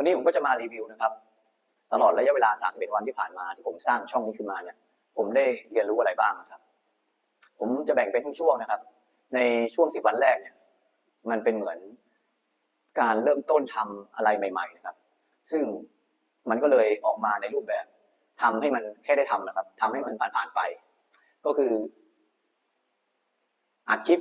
วันนี้ผมก็จะมารีวิวนะครับ ตลอดระยะเวลา 31 วันที่ผ่านมาที่ผมสร้างช่องนี้ขึ้นมาเนี่ย ผมได้เรียนรู้อะไรบ้างนะครับ ผมจะแบ่งเป็นช่วงนะครับ ในช่วง 10 วันแรกเนี่ย มันเป็นเหมือนการเริ่มต้นทำอะไรใหม่ ๆ นะครับ ซึ่งมันก็เลยออกมาในรูปแบบทำให้มันแค่ได้ทำนะครับทำให้มันผ่านๆไป ก็คืออัดคลิป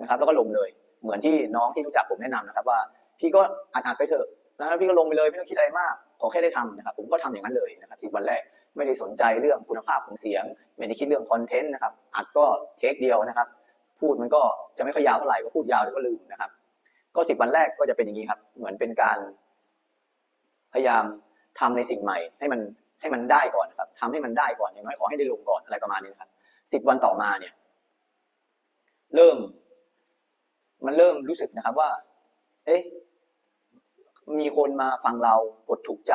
นะครับ แล้วก็ลงเลย เหมือนที่น้องที่รู้จักผมแนะนำนะครับ ว่าพี่ก็อัดอัดๆไปเถอะ แล้วพี่ก็ลงไปเลยไม่ต้องคิดอะไรมาก ขอแค่ได้ทำนะครับผมก็ทำอย่างนั้นเลยนะครับสิบวันแรกไม่ได้สนใจเรื่องคุณภาพของเสียง ไม่ได้คิดเรื่องคอนเทนต์นะครับอัดก็เทคเดียวนะครับ พูดมันก็จะไม่ค่อยยาวเท่าไหร่ก็พูดยาวเดี๋ยวก็ลืมนะครับ ก็สิบวันแรกก็จะเป็นอย่างนี้ครับ เหมือนเป็นการ พยายามทำในสิ่งใหม่ ให้มันให้มันได้ก่อนนะครับทำให้มันได้ก่อนอย่างน้อยขอให้ได้ลงก่อนอะไรประมาณนี้นครับสิบวันต่อมาเนี่ย เริ่ม มันเริ่มรู้สึกนะครับว่า เอ๊ะ มีคนมาฟังเรากดถูกใจ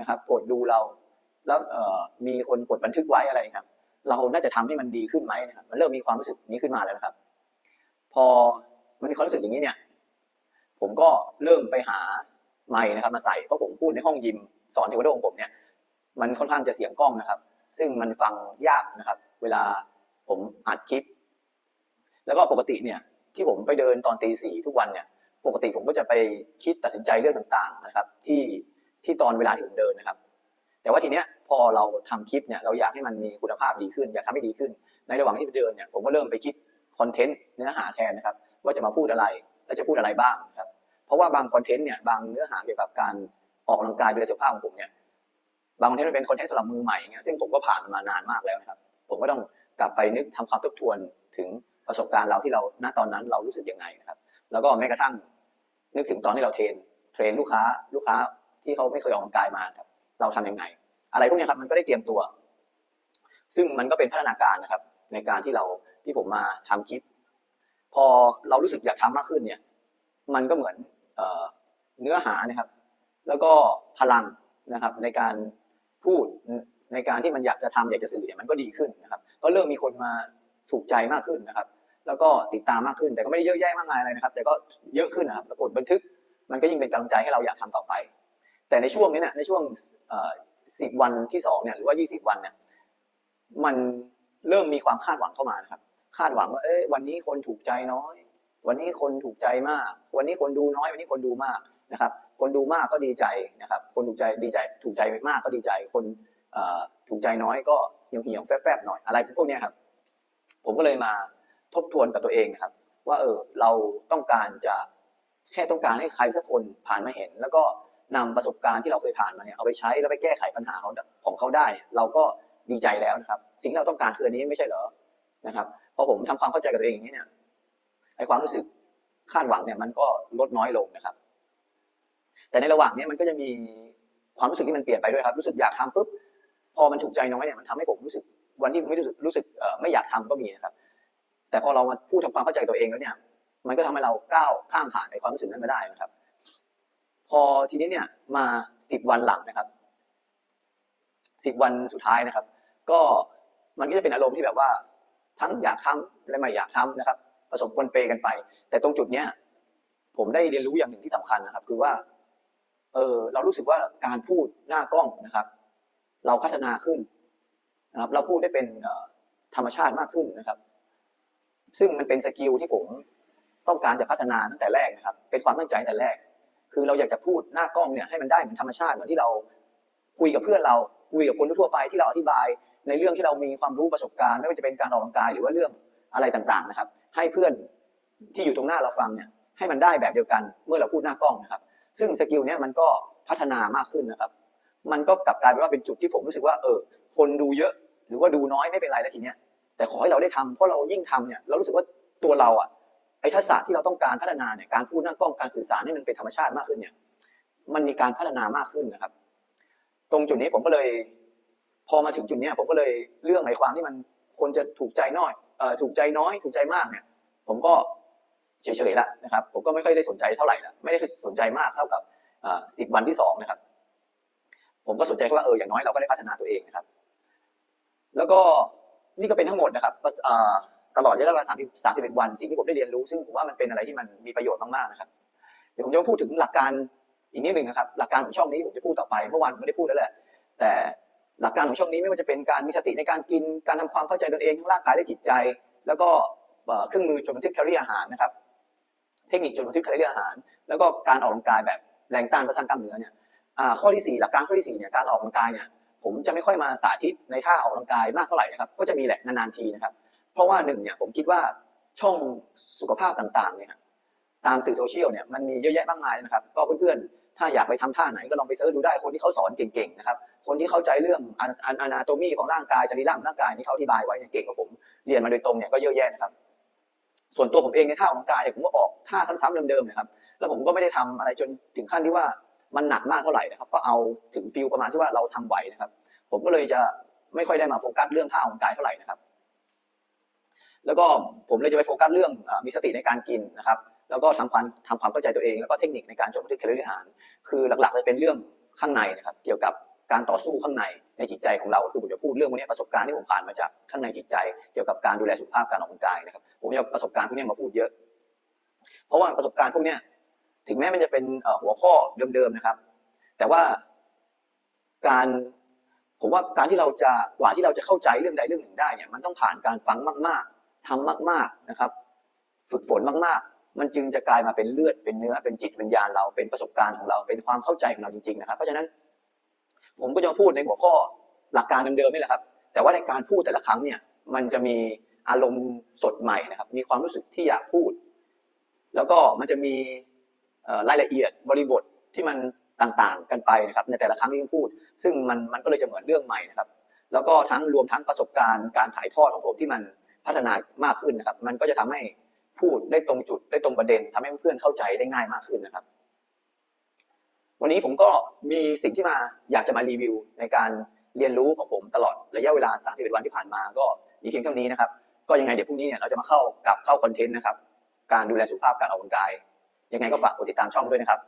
นะครับกดดูเรา แล้วมีคนกดบันทึกไว้อะไรครับ เราน่าจะทำให้มันดีขึ้นไหมนะครับมันเริ่มมีความรู้สึกนี้ขึ้นมาแล้วนะครับ พอมันมีความรู้สึกอย่างนี้เนี่ย ผมก็เริ่มไปหาไมค์นะครับ มาใส่เพราะผมพูดในห้องยิมสอนเทควันโดของผมเนี่ย มันค่อนข้างจะเสียงกล้องนะครับ ซึ่งมันฟังยากนะครับ เวลาผมอัดคลิป แล้วก็ปกติเนี่ย ที่ผมไปเดินตอนตีสี่ทุกวันเนี่ย ปกติผมก็จะไปคิดตัดสินใจเรื่องต่างๆนะครับ ที่ที่ตอนเวลาที่ผมเดินนะครับ แต่ว่าทีเนี้ยพอเราทำคลิปเนี่ยเราอยากให้มันมีคุณภาพดีขึ้น อยากทำให้ดีขึ้น ในระหว่างที่เดินเนี่ยผมก็เริ่มไปคิดคอนเทนต์เนื้อหาแทนนะครับ ว่าจะมาพูดอะไรและจะพูดอะไรบ้างครับ เพราะว่าบางคอนเทนต์เนี่ยบางเนื้อหาเกี่ยวกับการออกกำลังกายดูแลสุขภาพของผมเนี่ยบางคอนเทนต์มันเป็นคอนเทนต์สำหรับมือใหม่เงี้ยซึ่งผมก็ผ่านมานานมากแล้วนะครับ ผมก็ต้องกลับไปนึกทำความทบทวนถึงประสบการณ์เราที่เราณตอนนั้นเรารู้สึกยังไงนะครับ แล้วก็แม้กระทั่ง นึกถึงตอนที่เราเทรนเทรนลูกค้าลูกค้าที่เขาไม่เคยออกกำลังกายมาครับ เราทำยังไง อะไรพวกนี้ครับมันก็ได้เตรียมตัว ซึ่งมันก็เป็นพัฒนาการนะครับ ในการที่เราที่ผมมาทำคลิป พอเรารู้สึกอยากทำมากขึ้นเนี่ย มันก็เหมือนเออเนื้อหานะครับ แล้วก็พลังนะครับ ในการพูดในการที่มันอยากจะทำอยากจะสื่อเนี่ยมันก็ดีขึ้นนะครับ ก็เริ่มมีคนมาถูกใจมากขึ้นนะครับ แล้วก็ติดตามมากขึ้น แต่ก็ไม่ได้เยอะแยะมากมายอะไรนะครับ แต่ก็เยอะขึ้นนะครับแล้วกดบันทึก มันก็ยิ่งเป็นกำลังใจให้เราอยากทำต่อไป แต่ในช่วงนี้เนี่ยในช่วงสิบวันที่สองเนี่ยหรือว่ายี่สิบวันเนี่ยมันเริ่มมีความคาดหวังเข้ามานะครับ คาดหวังว่าเอ้ยวันนี้คนถูกใจน้อย วันนี้คนถูกใจมาก วันนี้คนดูน้อย วันนี้คนดูมากนะครับ คนดูมากก็ดีใจนะครับ คนถูกใจดีใจถูกใจมากก็ดีใจ คนถูกใจน้อยก็เหี่ยวเหี่ยวแฟบๆหน่อยอะไรพวกนี้ครับ ผมก็เลยมา ทบทวนกับตัวเองนะครับ ว่าเออเราต้องการจะแค่ต้องการให้ใครสักคนผ่านมาเห็น แล้วก็นำประสบการณ์ที่เราเคยผ่านมาเนี่ยเอาไปใช้แล้วไปแก้ไขปัญหาของของเขาได้เนี่ยเราก็ดีใจแล้วนะครับ สิ่งที่เราต้องการคืออันนี้ไม่ใช่เหรอนะครับพอผมทำความเข้าใจกับตัวเองอย่างนี้เนี่ยไอความรู้สึกคาดหวังเนี่ยมันก็ลดน้อยลงนะครับ แต่ในระหว่างนี้มันก็จะมีความรู้สึกที่มันเปลี่ยนไปด้วยครับ รู้สึกอยากทำปุ๊บพอมันถูกใจน้อยเนี่ยมันทำให้ผมรู้สึกวันที่ไม่รู้สึกรู้สึกไม่อยากทำก็มีนะครับ แต่พอเรามาพูดทำความเข้าใจตัวเองแล้วเนี่ย มันก็ทำให้เราก้าวข้ามผ่านในความรู้สึกนั้นมาได้นะครับ พอทีนี้เนี่ยมาสิบวันหลังนะครับสิบวันสุดท้ายนะครับ ก็มันก็จะเป็นอารมณ์ที่แบบว่า ทั้งอยากทำและไม่อยากทำนะครับ ผสมปนเปกันไป แต่ตรงจุดเนี้ยผมได้เรียนรู้อย่างหนึ่งที่สำคัญนะครับ คือว่า เออเรารู้สึกว่าการพูดหน้ากล้องนะครับ เราพัฒนาขึ้นนะครับ เราพูดได้เป็นธรรมชาติมากขึ้นนะครับ ซึ่งมันเป็นสกิลที่ผมต้องการจะพัฒนาตั้งแต่แรกนะครับ เป็นความตั้งใจตั้งแต่แรก คือเราอยากจะพูดหน้ากล้องเนี่ยให้มันได้เหมือนธรรมชาติเหมือนที่เราคุยกับเพื่อนเราคุยกับคนทั่วไปที่เราอธิบาย ในเรื่องที่เรามีความรู้ประสบการณ์ไม่ว่าจะเป็นการออกกำลังกายหรือว่าเรื่องอะไรต่างๆนะครับ ให้เพื่อนที่อยู่ตรงหน้าเราฟังเนี่ยให้มันได้แบบเดียวกันเมื่อเราพูดหน้ากล้องนะครับ ซึ่งสกิลเนี้ยมันก็พัฒนามากขึ้นนะครับ มันก็กลับกลายเป็นว่าเป็นจุดที่ผมรู้สึกว่าเออคนดูเยอะ หรือว่าดูน้อยไม่เป็นไรแล้วทีเนี้ย แต่ขอให้เราได้ทำเพราะเรายิ่งทำเนี่ยเรารู้สึกว่าตัวเราอะไอ้ทักษะที่เราต้องการพัฒนาเนี่ยการพูดหน้ากล้องการสื่อสารให้มันเป็นธรรมชาติมากขึ้นเนี่ย มันมีการพัฒนามากขึ้นนะครับ ตรงจุดนี้ผมก็เลย พอมาถึงจุดเนี้ยผมก็เลยเรื่องในความที่มันควรจะถูกใจน้อยเอ่อถูกใจน้อย ถูกใจมากเนี่ย ผมก็เฉยๆละนะครับ ผมก็ไม่ค่อยได้สนใจเท่าไหร่ละไม่ได้สนใจมากเท่ากับสิบวันที่สองนะครับ ผมก็สนใจแค่ว่าเอออย่างน้อยเราก็ได้พัฒนาตัวเองนะครับ แล้วก็ นี่ก็เป็นทั้งหมดนะครับตลอดระยะเวลาสามสิบเอ็ดวัน สิ่งที่ผมได้เรียนรู้ ซึ่งผมว่ามันเป็นอะไรที่มันมีประโยชน์มากๆนะครับ เดี๋ยวผมจะมาพูดถึงหลักการอีกนิดหนึ่งนะครับ หลักการของช่องนี้ผมจะพูดต่อไป เมื่อวานผมไม่ได้พูดแล้วแหละ แต่หลักการของช่องนี้ไม่ว่าจะเป็นการมีสติในการกิน การทำความเข้าใจตนเองทั้งร่างกายและจิตใจ แล้วก็เครื่องมือจดบันทึกแคลอรี่อาหารนะครับ เทคนิคจดบันทึกแคลอรี่อาหาร แล้วก็การออกกำลังกายแบบแรงต้านประสานกล้ามเนื้อเนี่ยข้อที่สี่หลักการข้อที่สี่เนี่ยการออกกำลังกายเนี่ย ผมจะไม่ค่อยมาสาธิตในท่าออกกำลังกายมากเท่าไหร่นะครับ ก็จะมีแหละนานๆทีนะครับ เพราะว่าหนึ่งเนี่ยผมคิดว่าช่องสุขภาพต่างๆเนี่ยตามสื่อโซเชียลเนี่ยมันมีเยอะแยะมากมายนะครับ ก็เพื่อนๆ ถ้าอยากไปทำท่าไหนก็ลองไปเสิร์ชดูได้คนที่เขาสอนเก่งๆนะครับ คนที่เข้าใจเรื่องอนาโตมีของร่างกายสรีระของร่างกายที่เขาอธิบายไว้เนี่ยเก่งกว่าผมเรียนมาโดยตรงเนี่ยก็เยอะแยะนะครับ ส่วนตัวผมเองในท่าออกกำลังกายเนี่ยผมก็ออกท่าซ้ำๆเดิมๆนะครับ แล้วผมก็ไม่ได้ทำอะไรจนถึงขั้นที่ว่า มันหนักมากเท่าไหร่นะครับ ก็เอาถึงฟิลประมาณที่ว่าเราทำไหวนะครับ ผมก็เลยจะไม่ค่อยได้มาโฟกัสเรื่องท่าออกกำลังกายเท่าไหร่นะครับ แล้วก็ผมเลยจะไปโฟกัสเรื่องอมีสติในการกินนะครับ แล้วก็ทำความทำความเข้าใจตัวเอง แล้วก็เทคนิคในการจดบันทึกแคลอรี่อาหาร คือหลักๆจะเป็นเรื่องข้างในนะครับ เกี่ยวกับการต่อสู้ข้างในในจิตใจของเราคือผมจะพูดเรื่องพวกนี้ประสบการณ์ที่ผมผ่านมาจากข้างในจิตใจ เกี่ยวกับการดูแลสุขภาพการออกกำลังกายนะครับ ผมจะประสบการณ์พวกนี้มาพูดเยอะ เพราะว่าประสบการณ์พวกนี้ ถึงแม้มันจะเป็นหัวข้อเดิมๆนะครับ แต่ว่าการผมว่าการที่เราจะกว่าที่เราจะเข้าใจเรื่องใดเรื่องหนึ่งได้เนี่ยมันต้องผ่านการฟังมาก ๆทำมาก ๆนะครับ ฝึกฝนมาก ๆ มันจึงจะกลายมาเป็นเลือดเป็นเนื้อเป็นจิตวิญญาณเราเป็นประสบการณ์ของเราเป็นความเข้าใจของเราจริง ๆ นะครับ เพราะฉะนั้นผมก็จะพูดในหัวข้อหลักการเดิมๆนี่แหละครับ แต่ว่าในการพูดแต่ละครั้งเนี่ยมันจะมีอารมณ์สดใหม่นะครับ มีความรู้สึกที่อยากพูด แล้วก็มันจะมี รายละเอียดบริบทที่มันต่างๆ กันไปนะครับในแต่ละครั้งที่ผมพูด ซึ่งมันมันก็เลยจะเหมือนเรื่องใหม่นะครับ แล้วก็ทั้งรวมทั้งประสบการณ์การถ่ายทอดของผมที่มันพัฒนามากขึ้นนะครับ มันก็จะทำให้พูดได้ตรงจุดได้ตรงประเด็นทำให้เพื่อนเข้าใจได้ง่ายมากขึ้นนะครับ วันนี้ผมก็มีสิ่งที่มาอยากจะมารีวิว ในการเรียนรู้ของผมตลอดระยะเวลา 31 วันที่ผ่านมา ก็มีเพียงเท่านี้นะครับ ก็ยังไงเดี๋ยวพรุ่งนี้เนี่ยเราจะมาเข้ากับเข้าคอนเทนต์นะครับ การดูแลสุขภาพการออกกำลังกาย ยังไงก็ฝากกดติดตามช่องด้วยนะครับ